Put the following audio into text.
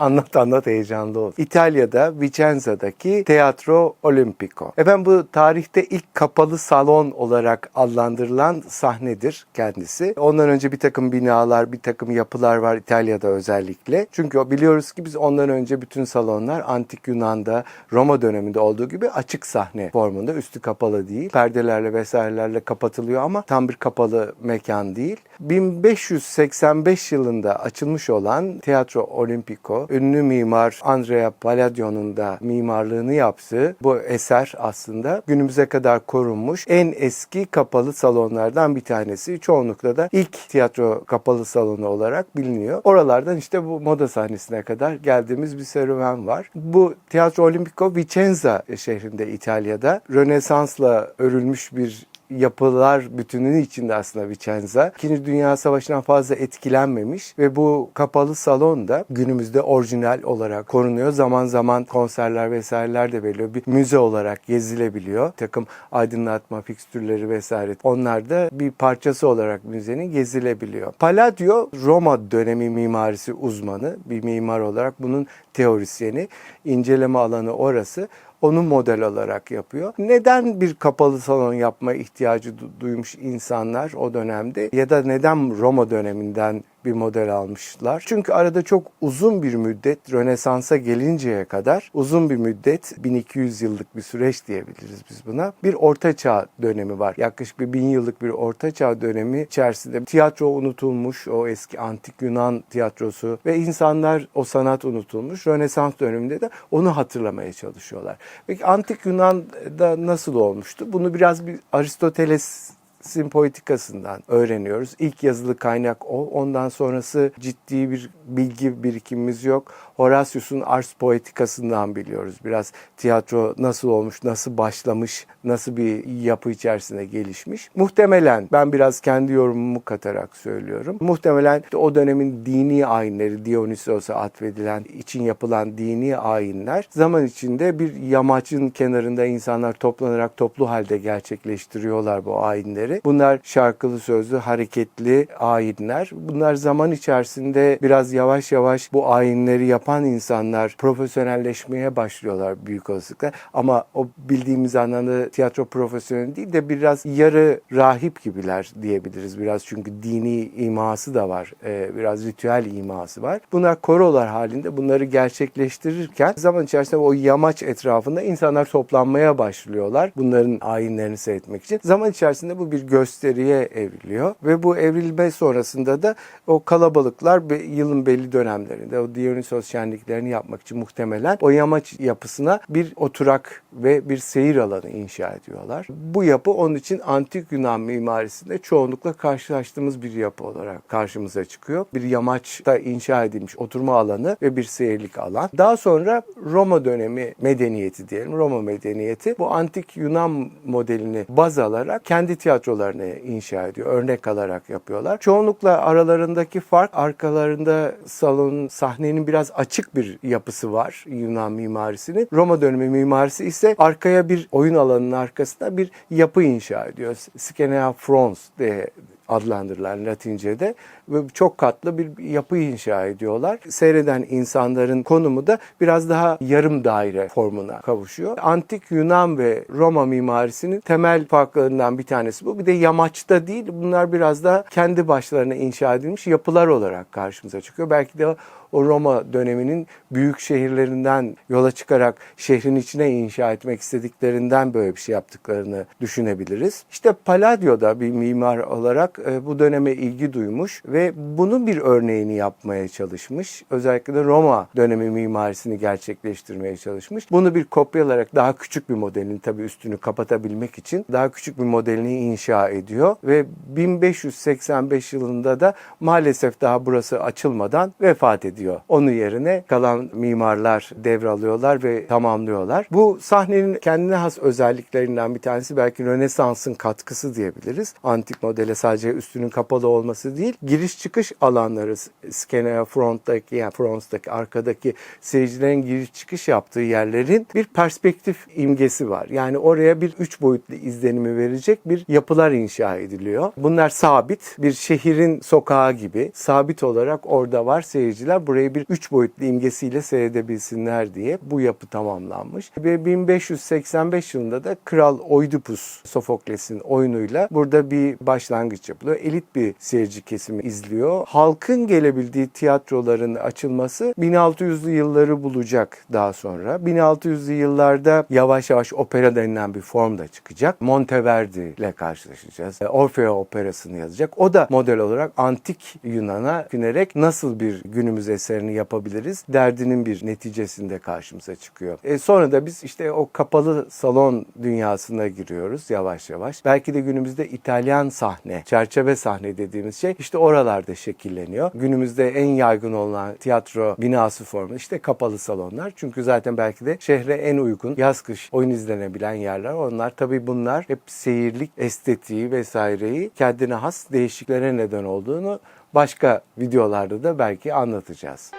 Anlat anlat heyecanlı ol. İtalya'da Vicenza'daki Teatro Olimpico. Efendim bu tarihte ilk kapalı salon olarak adlandırılan sahnedir kendisi. Ondan önce bir takım binalar, bir takım yapılar var İtalya'da özellikle. Çünkü biliyoruz ki biz ondan önce bütün salonlar antik Yunan'da, Roma döneminde olduğu gibi açık sahne formunda, üstü kapalı değil. Perdelerle vesairelerle kapatılıyor ama tam bir kapalı mekan değil. 1585 yılında açılmış olan Teatro Olimpico, ünlü mimar Andrea Palladio'nun da mimarlığını yaptığı bu eser aslında günümüze kadar korunmuş en eski kapalı salonlardan bir tanesi. Çoğunlukla da ilk tiyatro kapalı salonu olarak biliniyor. Oralardan işte bu moda sahnesine kadar geldiğimiz bir serüven var. Bu Teatro Olimpico Vicenza şehrinde İtalya'da Rönesans'la örülmüş bir yapılar bütününün içinde aslında Vicenza. İkinci Dünya Savaşı'ndan fazla etkilenmemiş ve bu kapalı salon da günümüzde orijinal olarak korunuyor. Zaman zaman konserler vesaireler de veriliyor. Bir müze olarak gezilebiliyor. Takım aydınlatma fikstürleri vesaire. Onlar da bir parçası olarak müzenin gezilebiliyor. Palladio Roma dönemi mimarisi uzmanı. Bir mimar olarak bunun teorisyeni. inceleme alanı orası onu model alarak yapıyor. Neden bir kapalı salon yapma ihtiyacı du- duymuş insanlar o dönemde ya da neden Roma döneminden bir model almışlar? Çünkü arada çok uzun bir müddet Rönesans'a gelinceye kadar uzun bir müddet 1200 yıllık bir süreç diyebiliriz biz buna. Bir orta çağ dönemi var. Yaklaşık bir bin yıllık bir orta çağ dönemi içerisinde tiyatro unutulmuş, o eski antik Yunan tiyatrosu ve insanlar o sanat unutulmuş. Rönesans döneminde de onu hatırlamaya çalışıyorlar. Peki antik Yunan'da nasıl olmuştu? Bunu biraz bir Aristoteles poetikasından öğreniyoruz. İlk yazılı kaynak o. Ondan sonrası ciddi bir bilgi birikimimiz yok. Horatius'un Ars Poetikasından biliyoruz. Biraz tiyatro nasıl olmuş, nasıl başlamış, nasıl bir yapı içerisinde gelişmiş. Muhtemelen ben biraz kendi yorumumu katarak söylüyorum. Muhtemelen o dönemin dini ayinleri Dionysos'a atfedilen, için yapılan dini ayinler zaman içinde bir yamacın kenarında insanlar toplanarak toplu halde gerçekleştiriyorlar bu ayinleri. Bunlar şarkılı sözlü, hareketli ayinler. Bunlar zaman içerisinde biraz yavaş yavaş bu ayinleri yapan insanlar profesyonelleşmeye başlıyorlar büyük olasılıkla. Ama o bildiğimiz anlamda tiyatro profesyoneli değil de biraz yarı rahip gibiler diyebiliriz biraz çünkü dini iması da var. Ee, biraz ritüel iması var. Bunlar korolar halinde bunları gerçekleştirirken zaman içerisinde o yamaç etrafında insanlar toplanmaya başlıyorlar. Bunların ayinlerini seyretmek için. Zaman içerisinde bu bir gösteriye evriliyor ve bu evrilme sonrasında da o kalabalıklar yılın belli dönemlerinde o Dionysos şenliklerini yapmak için muhtemelen o yamaç yapısına bir oturak ve bir seyir alanı inşa ediyorlar. Bu yapı onun için antik Yunan mimarisinde çoğunlukla karşılaştığımız bir yapı olarak karşımıza çıkıyor. Bir yamaçta inşa edilmiş oturma alanı ve bir seyirlik alan. Daha sonra Roma dönemi medeniyeti diyelim. Roma medeniyeti bu antik Yunan modelini baz alarak kendi tiyatrolarını inşa ediyor. Örnek alarak yapıyorlar. Çoğunlukla aralarındaki fark arkalarında salonun sahnenin biraz açık bir yapısı var Yunan mimarisinin. Roma dönemi mimarisi ise arkaya bir oyun alanının arkasında bir yapı inşa ediyor. Scenea Frons diye adlandırılan Latince'de ve çok katlı bir yapı inşa ediyorlar. Seyreden insanların konumu da biraz daha yarım daire formuna kavuşuyor. Antik Yunan ve Roma mimarisinin temel farklarından bir tanesi bu. Bir de yamaçta değil bunlar biraz da kendi başlarına inşa edilmiş yapılar olarak karşımıza çıkıyor. Belki de o Roma döneminin büyük şehirlerinden yola çıkarak şehrin içine inşa etmek istediklerinden böyle bir şey yaptıklarını düşünebiliriz. İşte Palladio da bir mimar olarak e, bu döneme ilgi duymuş ve bunun bir örneğini yapmaya çalışmış. Özellikle de Roma dönemi mimarisini gerçekleştirmeye çalışmış. Bunu bir kopyalarak daha küçük bir modelin tabii üstünü kapatabilmek için daha küçük bir modelini inşa ediyor ve 1585 yılında da maalesef daha burası açılmadan vefat ediyor. Onun yerine kalan mimarlar devralıyorlar ve tamamlıyorlar. Bu sahnenin kendine has özelliklerinden bir tanesi belki Rönesans'ın katkısı diyebiliriz. Antik modele sadece sadece üstünün kapalı olması değil, giriş çıkış alanları Scanea fronttaki yani fronts'taki arkadaki seyircilerin giriş çıkış yaptığı yerlerin bir perspektif imgesi var. Yani oraya bir üç boyutlu izlenimi verecek bir yapılar inşa ediliyor. Bunlar sabit bir şehrin sokağı gibi sabit olarak orada var seyirciler burayı bir üç boyutlu imgesiyle seyredebilsinler diye bu yapı tamamlanmış. Ve 1585 yılında da Kral Oidipus Sofokles'in oyunuyla burada bir başlangıç yapılıyor. Elit bir seyirci kesimi izliyor. Halkın gelebildiği tiyatroların açılması 1600'lü yılları bulacak daha sonra. 1600'lü yıllarda yavaş yavaş opera denilen bir form da çıkacak. Monteverdi ile karşılaşacağız. E, Orfeo operasını yazacak. O da model olarak antik Yunan'a günerek nasıl bir günümüz eserini yapabiliriz derdinin bir neticesinde karşımıza çıkıyor. E sonra da biz işte o kapalı salon dünyasına giriyoruz yavaş yavaş. Belki de günümüzde İtalyan sahne, çerçeve sahne dediğimiz şey işte oralarda şekilleniyor. Günümüzde en yaygın olan tiyatro binası formu işte kapalı salonlar. Çünkü zaten belki de şehre en uygun yaz kış oyun izlenebilen yerler. Onlar tabii bunlar hep seyirlik, estetiği vesaireyi kendine has değişiklere neden olduğunu başka videolarda da belki anlatacağız.